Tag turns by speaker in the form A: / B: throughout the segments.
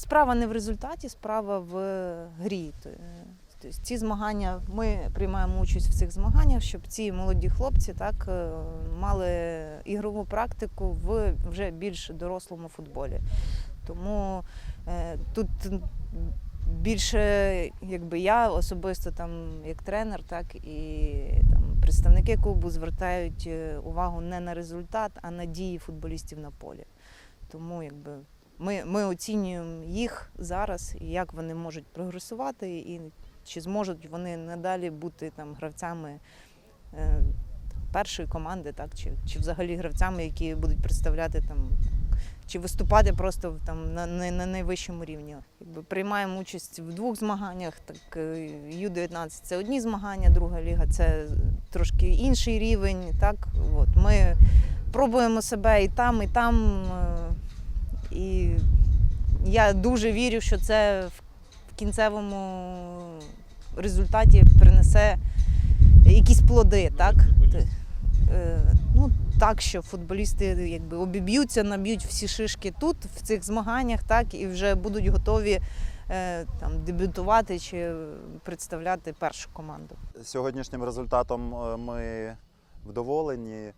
A: справа не в результаті, справа в грі. Е, Тобто ці змагання, ми приймаємо участь в цих змаганнях, щоб ці молоді хлопці так е, мали ігрову практику в вже більш дорослому футболі. Тому тут більше якби я особисто там як тренер, так і там представники клубу звертають увагу не на результат, а на дії футболістів на полі. Тому якби ми, ми оцінюємо їх зараз як вони можуть прогресувати, і чи зможуть вони надалі бути там гравцями е, першої команди, так чи, чи взагалі гравцями, які будуть представляти там. Чи виступати просто там на, на, на найвищому рівні. Якби приймаємо участь в двох змаганнях. Так е, Ю-19 це одні змагання, друга ліга це трошки інший рівень. Так, от ми пробуємо себе і там, і там. І я дуже вірю, що це в кінцевому результаті принесе якісь плоди, так? Е, Ну, так, що футболісти якби обіб'ються, наб'ють всі шишки тут, в цих змаганнях, так, і вже будуть готові е, там, дебютувати чи представляти першу команду.
B: Сьогоднішнім результатом е, ми вдоволені,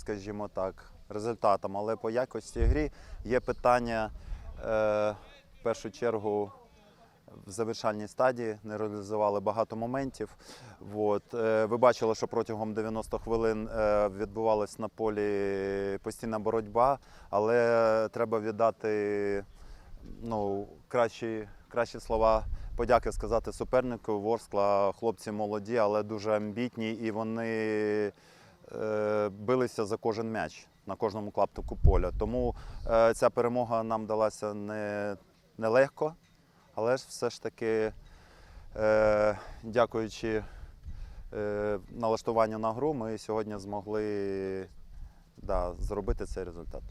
B: скажімо так, результатом, але по якості грі є питання е, в першу чергу. В завершальній стадії не реалізували багато моментів. От. е, Ви бачили, що протягом 90 хвилин е, відбувалась на полі постійна боротьба, але треба віддати ну, кращі, кращі слова подяки сказати супернику. Ворскла хлопці молоді, але дуже амбітні, і вони билися за кожен м'яч на кожному клаптику поля. Тому е, ця перемога нам далася не, легко, але ж все ж таки, е, дякуючи е, налаштуванню на гру, ми сьогодні змогли да, зробити цей результат.